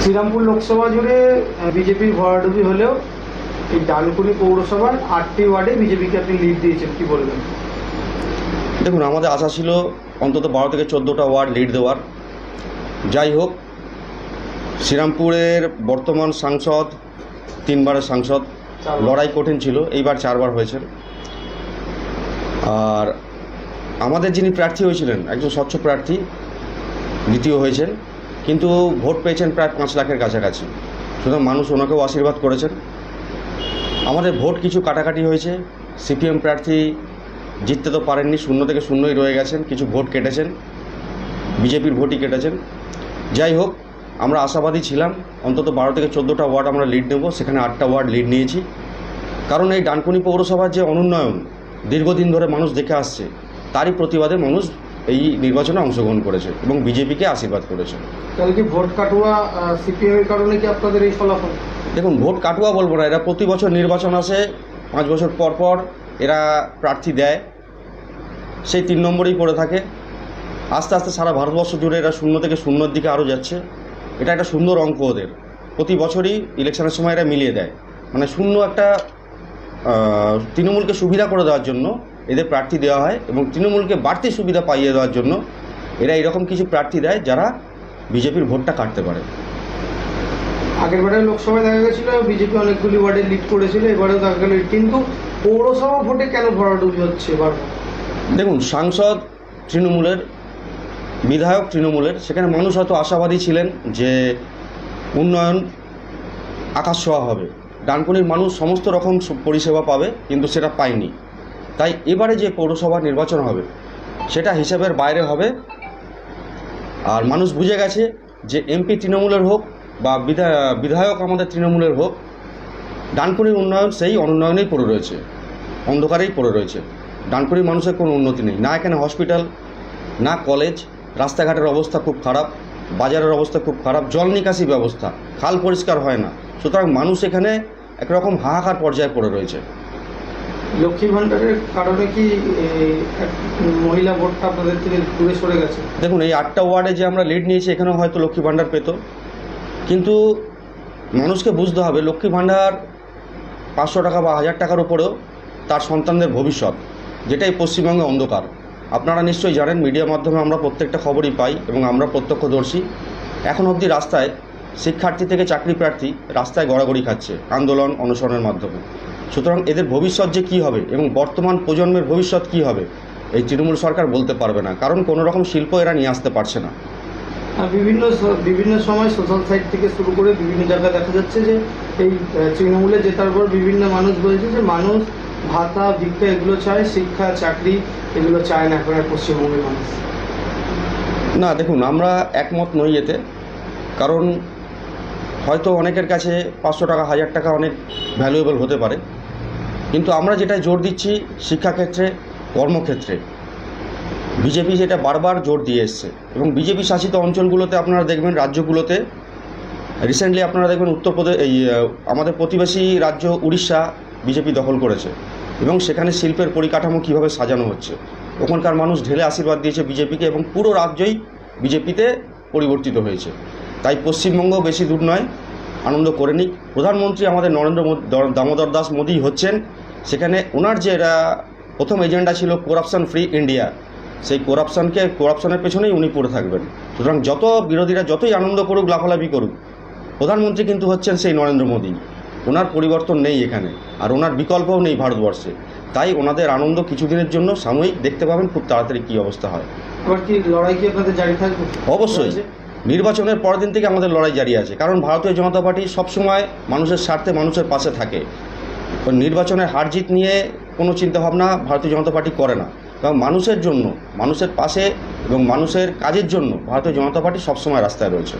শ্রীরামপুর লোকসভা জুড়ে বিজেপির ভরাডুবি হলেও এই ডানকুনি পৌরসভার আটটি ওয়ার্ডে বিজেপিকে আপনি লিড দিয়েছেন কি বলবেন? দেখুন আমাদের আশা ছিল অন্তত বারো থেকে চোদ্দোটা ওয়ার্ড লিড দেওয়ার। যাই হোক শ্রীরামপুরের বর্তমান সাংসদ তিনবারের সাংসদ লড়াই কঠিন ছিল এইবার চারবার হয়েছেন আর আমাদের যিনি প্রার্থী হয়েছিলেন একজন স্বচ্ছ প্রার্থী দ্বিতীয় হয়েছেন কিন্তু ভোট পেয়েছেন প্রায় পাঁচ লাখের কাছাকাছি। সুতরাং মানুষ ওনাকেও আশীর্বাদ করেছেন। আমাদের ভোট কিছু কাটাকাটি হয়েছে। সিপিএম প্রার্থী জিততে তো পারেননি, শূন্য থেকে শূন্যই রয়ে গেছেন, কিছু ভোট কেটেছেন, বিজেপির ভোটই কেটেছেন। যাই হোক, আমরা আশাবাদী ছিলাম। অন্তত বারো থেকে চোদ্দোটা ওয়ার্ড আমরা লিড নেব, সেখানে আটটা ওয়ার্ড লিড নিয়েছি। কারণ এই ডানকুনি পৌরসভার যে অনুন্নয়ন, দীর্ঘদিন ধরে মানুষ দেখে আসছে, তারই প্রতিবাদে মানুষ এই নির্বাচনে অংশগ্রহণ করেছে এবং বিজেপিকে আশীর্বাদ করেছে। তাহলে কি ভোট কাটুয়া সিপিএম এর কারণে কি আপনাদের এই ফলাফল? দেখুন ভোট কাটুয়া বলব না এরা প্রতি বছর নির্বাচন আসে পাঁচ বছর পর পর এরা প্রার্থী দেয় সেই তিন নম্বরেই পড়ে থাকে। আস্তে আস্তে সারা ভারতবর্ষ জুড়ে এরা শূন্য থেকে শূন্যর দিকে আরও যাচ্ছে। এটা একটা সুন্দর অঙ্ক ওদের। প্রতি বছরই ইলেকশনের সময় এরা মিলিয়ে দেয়। মানে শূন্য একটা তৃণমূলকে সুবিধা করে দেওয়ার জন্য এদের প্রার্থী দেওয়া হয় এবং তৃণমূলকে বাড়তি সুবিধা পাইয়ে দেওয়ার জন্য এরা এরকম কিছু প্রার্থী দেয় যারা বিজেপির ভোটটা কাটতে পারে। আগের বারে লোকসভায় দেখা গেছিল বিজেপি অনেকগুলি ওয়ার্ডে লিড করেছিল এবারেও দেখা গেল কিন্তু পৌরসভা ভোটে কেন ভরাডুবি হচ্ছে এবার? দেখুন সাংসদ তৃণমূলের বিধায়ক তৃণমূলের সেখানে মানুষ হয়তো আশাবাদী ছিলেন যে উন্নয়ন আকাশ ছোঁয়া হবে। ডানকুনির মানুষ সমস্ত রকম পরিষেবা পাবে কিন্তু সেটা পায়নি। তাই এবারে যে পৌরসভা নির্বাচন হবে, সেটা হিসেবের বাইরে হবে। আর মানুষ বুঝে গেছে যে এমপি তৃণমূলের হোক বা বিধা- বিধায়ক আমাদের তৃণমূলের হোক ডানকুনির উন্নয়ন সেই অনুন্নয়নেই পড়ে রয়েছে, অন্ধকারেই পড়ে রয়েছে। ডানকুনির মানুষের কোনো উন্নতি নেই, না এখানে হসপিটাল, না কলেজ, রাস্তাঘাটের অবস্থা খুব খারাপ, বাজারের অবস্থা খুব খারাপ, জল নিকাশি ব্যবস্থা, খাল পরিষ্কার হয় না। সুতরাং মানুষ এখানে একরকম হাহাকার পর্যায়ে পড়ে রয়েছে। লক্ষ্মী কারণে কি মহিলা থেকে সরে গেছে? দেখুন, এই আটটা ওয়ার্ডে যে আমরা লিড নিয়েছি, এখানেও হয়তো লক্ষ্মী ভাণ্ডার পেত। কিন্তু মানুষকে বুঝতে হবে, লক্ষ্মী ভাণ্ডার পাঁচশো টাকা বা হাজার টাকার উপরেও তার সন্তানদের ভবিষ্যৎ, যেটাই পশ্চিমবঙ্গে অন্ধকার। আপনারা নিশ্চয়ই জানেন মিডিয়ার মাধ্যমে আমরা প্রত্যেকটা খবরই পাই এবং আমরা প্রত্যক্ষদর্শী। এখন অবধি রাস্তায় শিক্ষার্থী থেকে চাকরি প্রার্থী রাস্তায় গড়াগড়ি খাচ্ছে, আন্দোলন, অনশনের মাধ্যমে। সুতরাং এদের ভবিষ্যৎ যে কী হবে এবং বর্তমান প্রজন্মের ভবিষ্যৎ কী হবে এই তৃণমূল সরকার বলতে পারবে না। কারণ কোনো রকম শিল্প এরা নিয়ে আসতে পারছে না। বিভিন্ন বিভিন্ন সময় সোশ্যাল সাইট থেকে শুরু করে বিভিন্ন জায়গায় দেখা যাচ্ছে যে এই তৃণমূলে জেতার পর বিভিন্ন মানুষ বলছে যে মানুষ ভাতা ভিক্ষা এগুলো চায় শিক্ষা চাকরি এগুলো চায় না এখন আর পশ্চিমবঙ্গের মানুষ। না দেখুন আমরা একমত নই এতে। কারণ হয়তো অনেকের কাছে পাঁচশো টাকা হাজার টাকা অনেক ভ্যালুয়েবল হতে পারে। কিন্তু আমরা যেটা জোর দিচ্ছি শিক্ষাক্ষেত্রে, কর্মক্ষেত্রে। বিজেপি যেটা বারবার জোর দিয়ে এসছে এবং বিজেপি শাসিত অঞ্চলগুলোতে আপনারা দেখবেন, রাজ্যগুলোতে। রিসেন্টলি আপনারা দেখবেন উত্তরপ্রদেশ, এই আমাদের প্রতিবেশী রাজ্য উড়িষ্যা বিজেপি দখল করেছে এবং সেখানে শিল্পের পরিকাঠামো কীভাবে সাজানো হচ্ছে। ওখানকার মানুষ ঢেলে আশীর্বাদ দিয়েছে বিজেপিকে এবং পুরো রাজ্যই বিজেপিতে পরিবর্তিত হয়েছে। তাই পশ্চিমবঙ্গ বেশি দূর নয় আনন্দ করে নিক। প্রধানমন্ত্রী আমাদের নরেন্দ্র মোদী দামোদর দাস মোদী হচ্ছেন। সেখানে ওনার যে এরা প্রথম এজেন্ডা ছিল করাপশন ফ্রি ইন্ডিয়া সেই করাপশনকে করাপশনের পেছনেই উনি পড়ে থাকবেন। সুতরাং যত বিরোধীরা যতই আনন্দ করুক লাফালাফি করুক প্রধানমন্ত্রী কিন্তু হচ্ছেন সেই নরেন্দ্র মোদী। ওনার পরিবর্তন নেই এখানে আর ওনার বিকল্পও নেই ভারতবর্ষে। তাই ওনাদের আনন্দ কিছুদিনের জন্য সাময়িক দেখতে পাবেন খুব তাড়াতাড়ি কী অবস্থা হয়। অবশ্যই। নির্বাচনের পরের দিন থেকে আমাদের লড়াই জারি আছে। কারণ ভারতীয় জনতা পার্টি সবসময় মানুষের স্বার্থে মানুষের পাশে থাকে। নির্বাচনের হার জিত নিয়ে কোনো চিন্তাভাবনা ভারতীয় জনতা পার্টি করে না। কারণ মানুষের জন্য, মানুষের পাশে এবং মানুষের কাজের জন্য ভারতীয় জনতা পার্টি সবসময় রাস্তায় রয়েছে।